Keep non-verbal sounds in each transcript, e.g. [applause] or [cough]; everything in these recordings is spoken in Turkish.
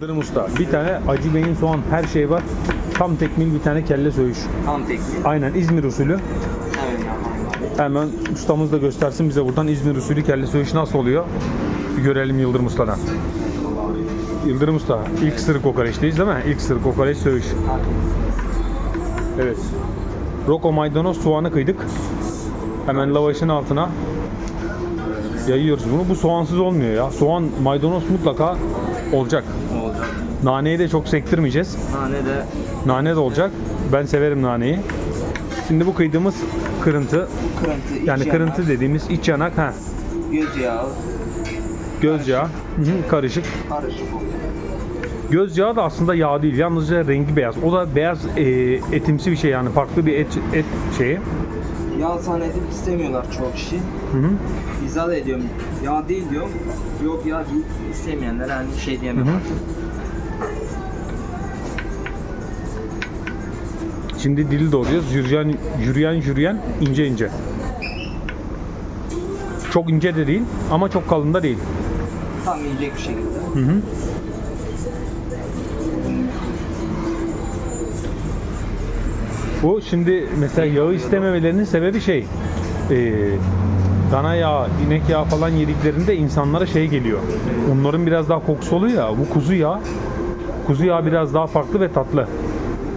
Yıldırım Usta. Bir tane acı beyin soğan her şey var. Tam tekmil bir tane kelle söğüş. Tam tekli. Aynen İzmir usulü. Evet. Hemen ustamız da göstersin bize buradan İzmir usulü kelle söğüş nasıl oluyor. Bir görelim Yıldırım Usta'dan. Yıldırım Usta ilk sırık kokoreçteyiz değil mi? İlk sırık kokoreç söğüş. Evet. Roko maydanoz soğanı kıydık. Hemen lavaşın altına yayıyoruz bunu. Bu soğansız olmuyor ya. Soğan, maydanoz mutlaka olacak. Naneyi de çok sektirmeyeceğiz. Nane de Nane de olacak. Ben severim naneyi. Şimdi bu kıydığımız kırıntı, kırıntı, iç yani yanak, kırıntı dediğimiz iç yanak, ha, göz yağı, göz yağı, hı hı, karışık. karışık oluyor. Göz yağı da aslında yağ değil, yalnızca rengi beyaz. O da beyaz e, etimsi bir şey yani farklı bir et et şeyi. Yağ sahnesi istemiyorlar çok kişi. Hı hı. İzah ediyorum. Yağ değil diyorum. Yok yağ değil. İstemeyenler hani şey Hı diyemem. hı. Şimdi dili doğruyoruz. Yürüyen, yürüyen, yürüyen, ince ince. Çok ince de değil ama çok kalın da değil. Tam yiyecek bir şekilde. Hı hı. Bu şimdi mesela yağı istememelerinin sebebi şey e, dana yağı, inek yağı falan yediklerinde insanlara şey geliyor. Onların biraz daha kokusu oluyor ya. Bu kuzu yağı. Kuzu yağı biraz daha farklı ve tatlı.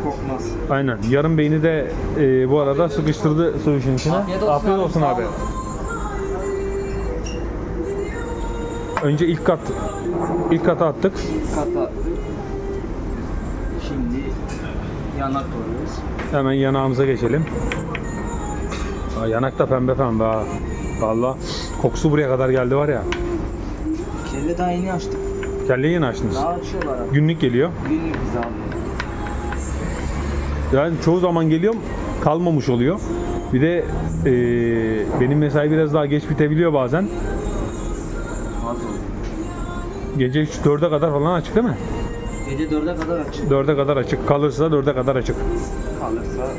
Kokmaz. Aynen. Yarım beyni de e, bu arada sıkıştırdı söğüşün içine. Afiyet olsun abi, olsun abi. Önce ilk kat ilk kata attık. Kata. Şimdi yanak koyuyoruz. Hemen yanağımıza geçelim. Aa, yanak da pembe pembe ha. Valla kokusu buraya kadar geldi var ya. Kelle daha yeni açtık. Kelleyi yeni açtınız. Daha açıyorlar abi. Günlük geliyor. Günlük bize. Yani çoğu zaman geliyorum kalmamış oluyor. Bir de eee, benim mesai biraz daha geç bitebiliyor bazen. Gece 3-4'e kadar falan açık değil mi? Gece 4'e kadar açık. 4'e kadar açık. Kalırsa 4'e kadar açık. Kalırsa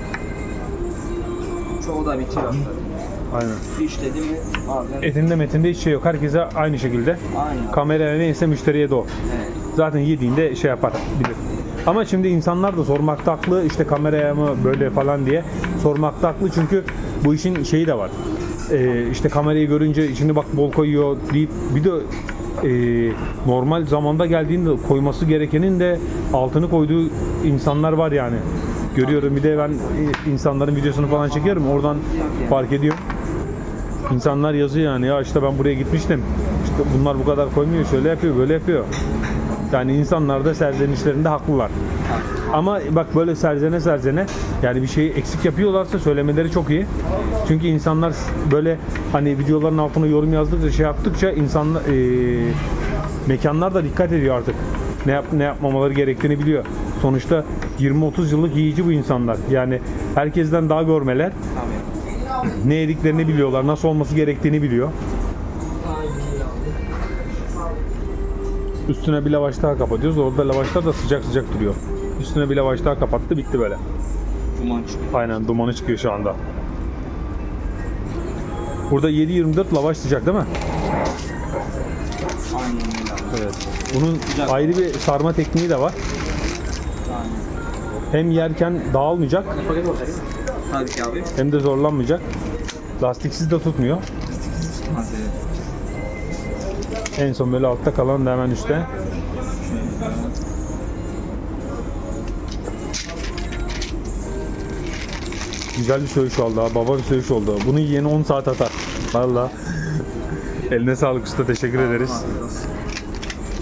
çoğu da bitiyor. Aynen. İşledi mi bazen Etinde metinde hiç şey yok. Herkese aynı şekilde. aynı. Kameraya neyse müşteriye de o. Evet. Zaten yediğinde şey yapar bilir. Ama şimdi insanlar da sormakta haklı işte kameraya mı böyle falan diye sormakta haklı çünkü bu işin şeyi de var. Ee, işte kamerayı görünce içini bak bol koyuyor deyip bir de e, normal zamanda geldiğinde koyması gerekenin de altını koyduğu insanlar var yani. Görüyorum bir de ben e, insanların videosunu falan çekiyorum oradan fark ediyorum. İnsanlar yazıyor yani ya işte ben buraya gitmiştim. İşte bunlar bu kadar koymuyor, şöyle yapıyor, böyle yapıyor. Yani insanlar da serzenişlerinde haklılar. Ama bak böyle serzene serzene yani bir şeyi eksik yapıyorlarsa söylemeleri çok iyi. Çünkü insanlar böyle hani videoların altına yorum yazdıkça şey yaptıkça insanlar eee, mekanlar da dikkat ediyor artık. Ne yap ne yapmamaları gerektiğini biliyor. Sonuçta 20-30 yıllık yiyici bu insanlar. Yani herkesten daha görmeler ne yediklerini biliyorlar, nasıl olması gerektiğini biliyor. Üstüne bir lavaş daha kapatıyoruz. Orada lavaşlar da sıcak sıcak duruyor. Üstüne bir lavaş daha kapattı, bitti böyle. Duman çıkıyor. Aynen dumanı çıkıyor şu anda. Burada 7-24 lavaş sıcak değil mi? Aynen öyle. Evet. Bunun Sıcak. ayrı bir sarma tekniği de var. Aynen. Hem yerken dağılmayacak Tabii ki abi. hem de zorlanmayacak. Lastiksiz de tutmuyor. Hadi. En son böyle altta kalan da hemen üstte. Güzel bir söğüş oldu ha. Baba bir söğüş oldu. Bunu yiyeni 10 saat atar. Valla. [laughs] Eline sağlık usta. Teşekkür ederiz.